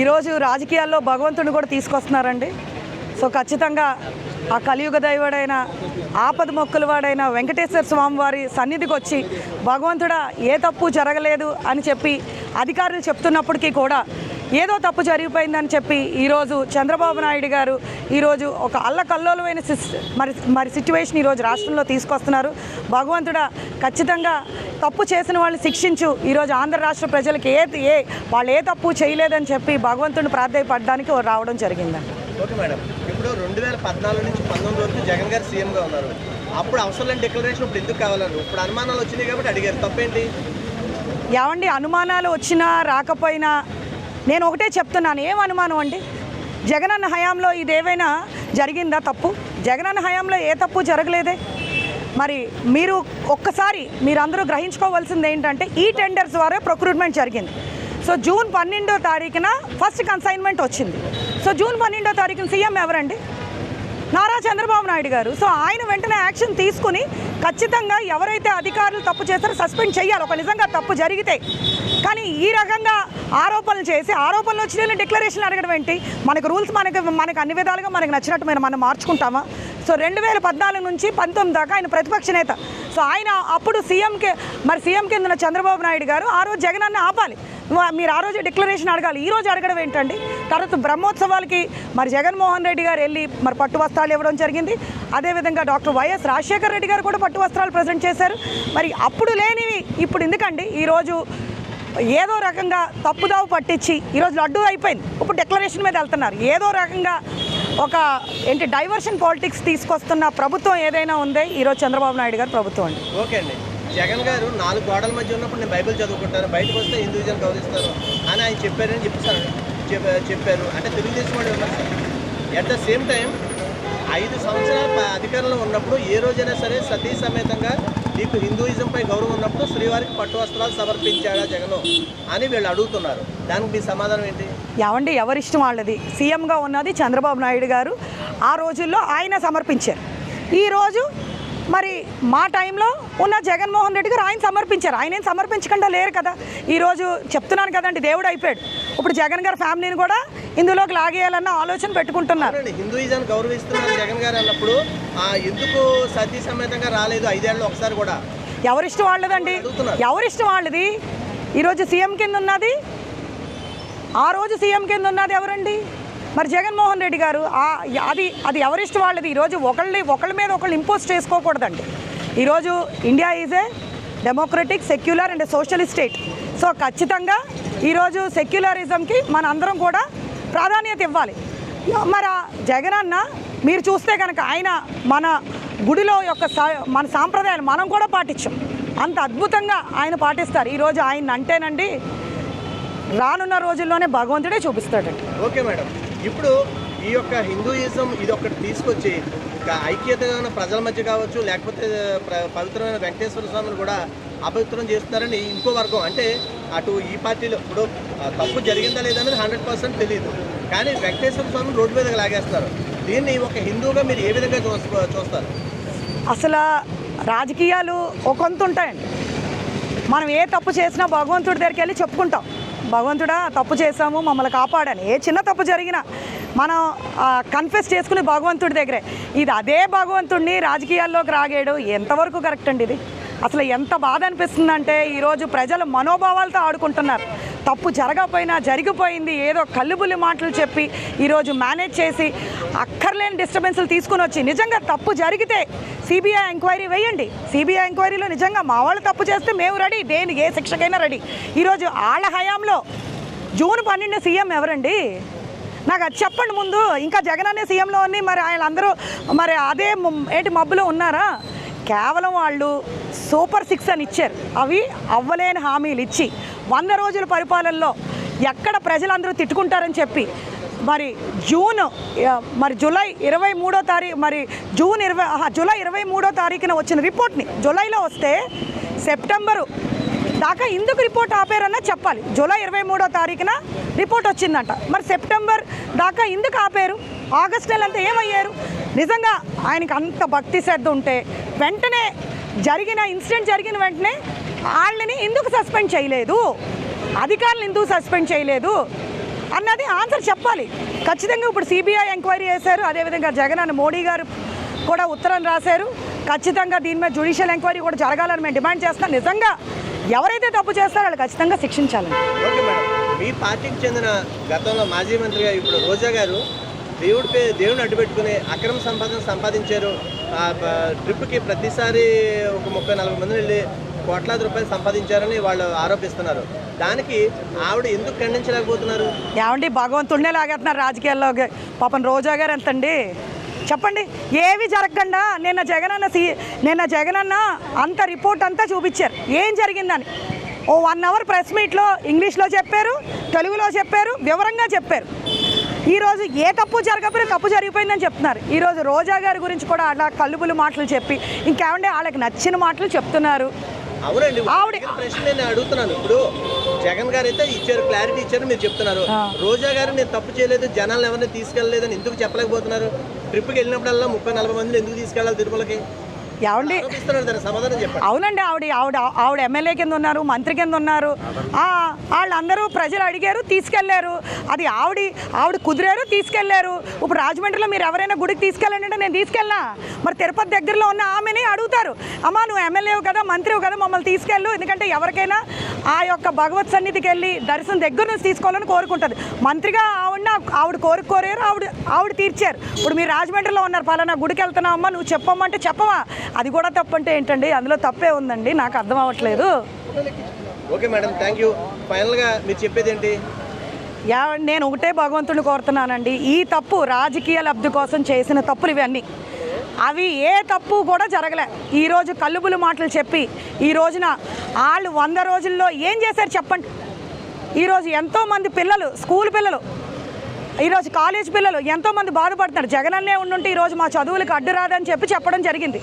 ఈరోజు రాజకీయాల్లో భగవంతుని కూడా తీసుకొస్తున్నారండి. సో ఖచ్చితంగా ఆ కలియుగ దైవుడైన ఆపద మొక్కుల వాడైన వెంకటేశ్వర స్వామి వారి సన్నిధికి వచ్చి భగవంతుడా ఏ తప్పు జరగలేదు అని చెప్పి అధికారులు చెప్తున్నప్పటికీ కూడా ఏదో తప్పు జరిగిపోయిందని చెప్పి ఈరోజు చంద్రబాబు నాయుడు గారు ఈరోజు ఒక అల్లకల్లోలమైన సిస్ మరి మరి సిచ్యువేషన్ ఈరోజు రాష్ట్రంలో తీసుకొస్తున్నారు. భగవంతుడా ఖచ్చితంగా తప్పు చేసిన వాళ్ళని శిక్షించు. ఈరోజు ఆంధ్ర రాష్ట్ర ప్రజలకి ఏ ఏ వాళ్ళు ఏ తప్పు చేయలేదని చెప్పి భగవంతుడిని ప్రాధాయపడడానికి రావడం జరిగిందండి. Okay madam. ఇప్పుడు రెండు వేల పద్నాలుగు నుంచి పంతొమ్మిది వరకు జగన్ గారు సీఎంగా ఉన్నారు. అప్పుడు అవసరం లేని డిక్లరేషన్ ఇప్పుడు ఎందుకు కావాలన్నారు ఇప్పుడు అనుమానాలు వచ్చినాయి కాబట్టి అడిగారు. తప్పేంటి? ఏమండి అనుమానాలు వచ్చినా రాకపోయినా నేను ఒకటే చెప్తున్నాను. ఏం అనుమానం అండి? జగనన్న హయాంలో ఇదేవైనా జరిగిందా తప్పు? జగనన్న హయాంలో ఏ తప్పు జరగలేదే? మరి మీరు ఒక్కసారి మీరందరూ గ్రహించుకోవాల్సింది ఏంటంటే ఈ టెండర్స్ ద్వారా ప్రొక్రూట్మెంట్ జరిగింది. సో జూన్ పన్నెండో తారీఖున ఫస్ట్ కన్సైన్మెంట్ వచ్చింది. సో జూన్ పన్నెండో తారీఖున సీఎం ఎవరండి? నారా చంద్రబాబు నాయుడు గారు. సో ఆయన వెంటనే యాక్షన్ తీసుకుని ఖచ్చితంగా ఎవరైతే అధికారులు తప్పు చేస్తారో సస్పెండ్ చేయాలి. ఒక నిజంగా తప్పు జరిగితే. కానీ ఈ రకంగా ఆరోపణలు చేసి ఆరోపణలు వచ్చిన డిక్లరేషన్ అడగడం ఏంటి? మనకు రూల్స్ మనకి మనకు అన్ని విధాలుగా మనకు నచ్చినట్టు మనం మనం మార్చుకుంటామా? సో రెండు వేల పద్నాలుగు నుంచి పంతొమ్మిది దాకా ఆయన ప్రతిపక్ష నేత. సో ఆయన అప్పుడు సీఎంకే మరి సీఎం కింద చంద్రబాబు నాయుడు గారు ఆ రోజు జగనాన్ని ఆపాలి. మీరు ఆ రోజు డిక్లరేషన్ అడగాలి. ఈ రోజు అడగడం ఏంటండి? తర్వాత బ్రహ్మోత్సవాలకి మరి జగన్మోహన్ రెడ్డి గారు వెళ్ళి మరి పట్టు వస్త్రాలు ఇవ్వడం జరిగింది. అదేవిధంగా డాక్టర్ వైఎస్ రాజశేఖర రెడ్డి గారు కూడా పట్టు వస్త్రాలు ప్రజెంట్ చేశారు. మరి అప్పుడు లేనివి ఇప్పుడు ఎందుకండి? ఈరోజు ఏదో రకంగా తప్పుదావు పట్టించి ఈరోజు లడ్డు అయిపోయింది. ఇప్పుడు డిక్లరేషన్ మీద వెళ్తున్నారు. ఏదో రకంగా ఒక ఏంటి డైవర్షన్ పాలిటిక్స్ తీసుకొస్తున్న ప్రభుత్వం ఏదైనా ఉందే? ఈరోజు చంద్రబాబు నాయుడు గారు ప్రభుత్వం అండి. ఓకే అండి. జగన్ గారు నాలుగు గోడల మధ్య ఉన్నప్పుడు నేను బైబిల్ చదువుకుంటాను. బయటకు వస్తే హిందూజన్ గౌరవిస్తాను అని ఆయన చెప్పారని చెప్తాను చెప్పారు. అంటే తెలుగుదేశం వాడు at at the same time ఐదు సంవత్సరాల అధికారంలో ఉన్నప్పుడు ఏ రోజైనా సరే సతీ సమేతంగా నీకు హిందూయిజంపై గౌరవం ఉన్నప్పుడు శ్రీవారికి పట్టు వస్త్రాలు సమర్పించాడా జగన్ అని వీళ్ళు అడుగుతున్నారు. దానికి మీ సమాధానం ఏంటి? ఏమండి ఎవరిష్టం వాళ్ళది. సీఎంగా ఉన్నది చంద్రబాబు నాయుడు గారు. ఆ రోజుల్లో ఆయన సమర్పించారు. ఈరోజు మరి మా టైంలో ఉన్న జగన్మోహన్ రెడ్డి గారు ఆయన సమర్పించారు. ఆయన ఏం సమర్పించకుండా లేరు కదా. ఈరోజు చెప్తున్నాను కదండి దేవుడు అయిపోయాడు. ఇప్పుడు జగన్ గారి ఫ్యామిలీని కూడా ఇందులోకి లాగేయాలన్న ఆలోచన పెట్టుకుంటున్నారు. హిందూయిజాన్ని గౌరవిస్తున్నారు జగన్ గారు అన్నప్పుడు ఎందుకు సతీ సమేతంగా రాలేదు ఐదేళ్ళు ఒకసారి కూడా? ఎవరిష్టం వాళ్ళదండి. ఎవరిష్టం వాళ్ళది? ఈరోజు సీఎం కింద ఉన్నది ఆ రోజు సీఎం కింద ఉన్నది ఎవరండి? మరి జగన్మోహన్ రెడ్డి గారు అది అది ఎవరిష్టం వాళ్ళది? ఈరోజు ఒకళ్ళని ఒకళ్ళ మీద ఒకళ్ళు ఇంపోజ్ చేసుకోకూడదండి. ఈరోజు India is a democratic secular and socialist state. So ఖచ్చితంగా ఈరోజు సెక్యులరిజంకి మన అందరం కూడా ప్రాధాన్యత ఇవ్వాలి. మరి జగన్ అన్న మీరు చూస్తే కనుక ఆయన మన గుడిలో యొక్క సా- మన సాంప్రదాయాలు మనం కూడా పాటించాం. అంత అద్భుతంగా ఆయన పాటిస్తారు. ఈరోజు ఆయన అంటేనండి రానున్న రోజుల్లోనే భగవంతుడే చూపిస్తాడండి. Okay madam. ఇప్పుడు ఈ యొక్క హిందూయిజం ఇది ఒకటి తీసుకొచ్చి ఒక ఐక్యతగా ఉన్న ప్రజల మధ్య కావచ్చు లేకపోతే ప్ర- పవిత్రమైన వెంకటేశ్వర స్వామిని కూడా అపవిత్రం చేస్తున్నారని ఇంకో వర్గం. అంటే అటు ఈ పార్టీలో ఇప్పుడు తప్పు జరిగిందా లేదా అనేది హండ్రెడ్ పర్సెంట్ తెలియదు కానీ వెంకటేశ్వర స్వామి రోడ్డు మీదకి లాగేస్తారు. దీన్ని ఒక హిందువుగా మీరు ఏ విధంగా చూస్త- చూస్తారు? అసలు రాజకీయాలు ఒకంత ఉంటాయండి. మనం ఏ తప్పు చేసినా భగవంతుడి దగ్గరికి వెళ్ళి చెప్పుకుంటాం. భగవంతుడా తప్పు చేశాము మమ్మల్ని కాపాడని. ఏ చిన్న తప్పు జరిగినా మనం కన్ఫెస్ చేసుకుని భగవంతుడి దగ్గరే. ఇది అదే భగవంతుడిని రాజకీయాల్లోకి రాగాడు ఎంతవరకు కరెక్ట్ అండి ఇది? అసలు ఎంత బాధ అనిపిస్తుందంటే ఈరోజు ప్రజల మనోభావాలతో ఆడుకుంటున్నారు. తప్పు జరగకపోయినా జరిగిపోయింది. ఏదో కల్లుబుల్లి మాటలు చెప్పి ఈరోజు మేనేజ్ చేసి అక్కర్లేని డిస్టర్బెన్స్లు తీసుకుని వచ్చి నిజంగా తప్పు జరిగితే సిబిఐ ఎంక్వైరీ వేయండి. సిబిఐ ఎంక్వైరీలో నిజంగా మా వాళ్ళు తప్పు చేస్తే మేము రెడీ దేని ఏ శిక్షకైనా రెడీ ఈరోజు వాళ్ళ హయాంలో జూన్ పన్నెండు సీఎం ఎవరండి? నాకు అది చెప్పండి ముందు. ఇంకా జగన్ అనే సీఎంలో ఉంది మరి ఆయన అందరూ మరి అదే ఏంటి మబ్బులో ఉన్నారా? కేవలం వాళ్ళు సూపర్ సిక్స్ అని ఇచ్చారు. అవి అవ్వలేని హామీలు ఇచ్చి వంద రోజుల పరిపాలనలో ఎక్కడ ప్రజలందరూ తిట్టుకుంటారని చెప్పి మరి జూన్ మరి జూలై ఇరవై మూడో తారీఖు మరి జూన్ ఇరవై జూలై ఇరవై మూడో తారీఖున వచ్చిన రిపోర్ట్ని జూలైలో వస్తే సెప్టెంబరు దాకా ఎందుకు రిపోర్ట్ ఆపారన్న చెప్పాలి. జూలై ఇరవై మూడో తారీఖున రిపోర్ట్ వచ్చిందంట. మరి సెప్టెంబర్ దాకా ఎందుకు ఆపారు? ఆగస్ట్ నెల అంతా ఏమయ్యారు? నిజంగా ఆయనకి అంత భక్తి శ్రద్ధ ఉంటే వెంటనే జరిగిన ఇన్సిడెంట్ జరిగిన వెంటనే వాళ్ళని ఎందుకు సస్పెండ్ చేయలేదు? అధికారులు ఎందుకు సస్పెండ్ చేయలేదు? అన్నది ఆన్సర్ చెప్పాలి. ఖచ్చితంగా ఇప్పుడు సిబిఐ ఎంక్వైరీ చేశారు. అదేవిధంగా జగన్ అన్న మోడీ గారు కూడా ఉత్తరం రాశారు. ఖచ్చితంగా దీని మీద జ్యుడిషియల్ ఎంక్వైరీ కూడా జరగాలని మేము డిమాండ్ చేస్తున్నాం నిజంగా ఎవరైతే తప్పు చేస్తారో వాళ్ళు ఖచ్చితంగా శిక్షించాలండి ఓకే మేడం. మీ పార్టీకి చెందిన గతంలో మాజీ మంత్రిగా ఇప్పుడు రోజా గారు దేవుడి పే దేవుని అడ్డు పెట్టుకుని అక్రమ సంపాదన సంపాదించారు. ఆ ట్రిప్కి ప్రతిసారి ఒక ముప్పై నలభై మంది వెళ్ళి కోట్లాది రూపాయలు సంపాదించారని వాళ్ళు ఆరోపిస్తున్నారు. దానికి ఆవిడ ఎందుకు ఖండించలేకపోతున్నారు? ఏమండి భగవంతుడినే లాగేస్తున్నారు రాజకీయాల్లోకి. పాపం రోజా గారు ఎంతండి? చెప్పండి ఏవి జరగకుండా నిన్న జగనన్న సీ నిన్న జగనన్న అంత రిపోర్ట్ అంతా చూపించారు. ఏం జరిగిందని? ఓ వన్ అవర్ ప్రెస్ మీట్లో ఇంగ్లీష్లో చెప్పారు తెలుగులో చెప్పారు వివరంగా చెప్పారు. ఈరోజు ఏ తప్పు జరగకపోయినా తప్పు జరిగిపోయిందని చెప్తున్నారు. ఈరోజు రోజా గారి గురించి కూడా అలా కల్లుబులు మాటలు చెప్పి ఇంకేమంటే వాళ్ళకి నచ్చిన మాటలు చెప్తున్నారు. అవునండి ఆవిడ- ప్రశ్న నేను అడుగుతున్నాను. ఇప్పుడు జగన్ గారు అయితే ఇచ్చారు క్లారిటీ ఇచ్చారు మీరు చెప్తున్నారు. రోజా గారు నేను తప్పు చేయలేదు జనాలను ఎవరిని తీసుకెళ్ళలేదని ఎందుకు చెప్పలేకపోతున్నారు? ట్రిప్కి వెళ్ళినప్పుడల్లా ముప్పై నలభై మందిని ఎందుకు తీసుకెళ్ళాలి తిరుమలకి? ఏమండి అవునండి ఆవిడ ఆవిడ ఆవిడ ఎమ్మెల్యే కింద ఉన్నారు మంత్రి కింద ఉన్నారు. వాళ్ళందరూ ప్రజలు అడిగారు తీసుకెళ్ళారు. అది ఆవిడ ఆవిడ కుదిరారు తీసుకెళ్ళారు. ఇప్పుడు రాజమండ్రిలో మీరు ఎవరైనా గుడికి తీసుకెళ్ళండి అంటే నేను తీసుకెళ్ళా మరి తిరుపతి దగ్గరలో ఉన్న ఆమెని అడుగుతారు. అమ్మా నువ్వు ఎమ్మెల్యేవు కదా మంత్రివు కదా మమ్మల్ని తీసుకెళ్ళు. ఎందుకంటే ఎవరికైనా ఆ యొక్క భగవత్ సన్నిధికి వెళ్ళి దర్శనం దగ్గర నుంచి తీసుకోవాలని కోరుకుంటుంది. మంత్రిగా ఆవిడ ఆవిడ కోరిక కోరారు ఆవిడ ఆవిడ తీర్చారు. ఇప్పుడు మీరు రాజమండ్రిలో ఉన్నారు పలానా గుడికి వెళ్తున్నావు అమ్మా నువ్వు చెప్పమ్మా అంటే చెప్పవా? అది కూడా తప్పంటే ఏంటండి? అందులో తప్పే ఉందండి. నాకు అర్థం అవ్వట్లేదు. ఓకే మేడం థ్యాంక్ యూ ఫైనల్గా మీరు చెప్పేది ఏంటి యా నేను ఒకటే భగవంతుని కోరుతున్నానండి. ఈ తప్పు రాజకీయ లబ్ధి కోసం చేసిన తప్పులు ఇవన్నీ. అవి ఏ తప్పు కూడా జరగలే. ఈరోజు కల్లుబులు మాటలు చెప్పి ఈ రోజున వాళ్ళు వంద రోజుల్లో ఏం చేశారు చెప్పండి. ఈరోజు ఎంతోమంది పిల్లలు స్కూల్ పిల్లలు ఈరోజు కాలేజ్ పిల్లలు ఎంతోమంది బాధపడుతున్నారు. జగన్ అన్నే ఉండుంటే ఈరోజు మా చదువులకు అడ్డు రాదని చెప్పి చెప్పడం జరిగింది.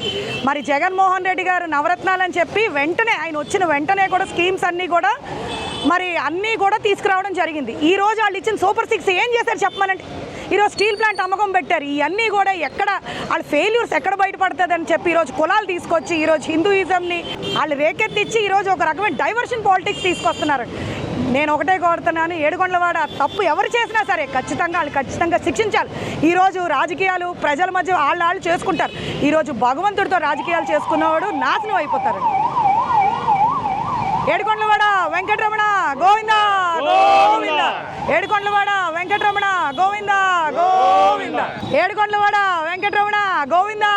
మరి జగన్మోహన్ రెడ్డి గారు నవరత్నాలని చెప్పి వెంటనే ఆయన వచ్చిన వెంటనే కూడా స్కీమ్స్ అన్నీ కూడా మరి అన్నీ కూడా తీసుకురావడం జరిగింది. ఈరోజు వాళ్ళు ఇచ్చిన సూపర్ సిక్స్ ఏం చేశారు చెప్పమనండి? ఈరోజు స్టీల్ ప్లాంట్ అమ్మకం పెట్టారు. ఇవన్నీ కూడా ఎక్కడ వాళ్ళ ఫెయిల్యూర్స్ ఎక్కడ బయటపడుతుందని చెప్పి ఈరోజు కులాలు తీసుకొచ్చి ఈరోజు హిందూయిజంని వాళ్ళు రేకెత్తిచ్చి ఈరోజు ఒక రకమైన డైవర్షన్ పాలిటిక్స్ తీసుకొస్తున్నారు. నేను ఒకటే కోరుతున్నాను ఏడుకొండలవాడ తప్పు ఎవరు చేసినా సరే ఖచ్చితంగా వాళ్ళు ఖచ్చితంగా శిక్షించాలి. ఈరోజు రాజకీయాలు ప్రజల మధ్య వాళ్ళ వాళ్ళు చేసుకుంటారు. ఈరోజు భగవంతుడితో రాజకీయాలు చేసుకున్నవాడు నాశనం అయిపోతారు ఏడుకొండలవాడ వెంకటరమణ గోవింద గోవింద. ఏడుకొండలవాడ వెంకటరమణ గోవింద గోవింద. ఏడుకొండలవాడ వెంకటరమణ గోవిందా.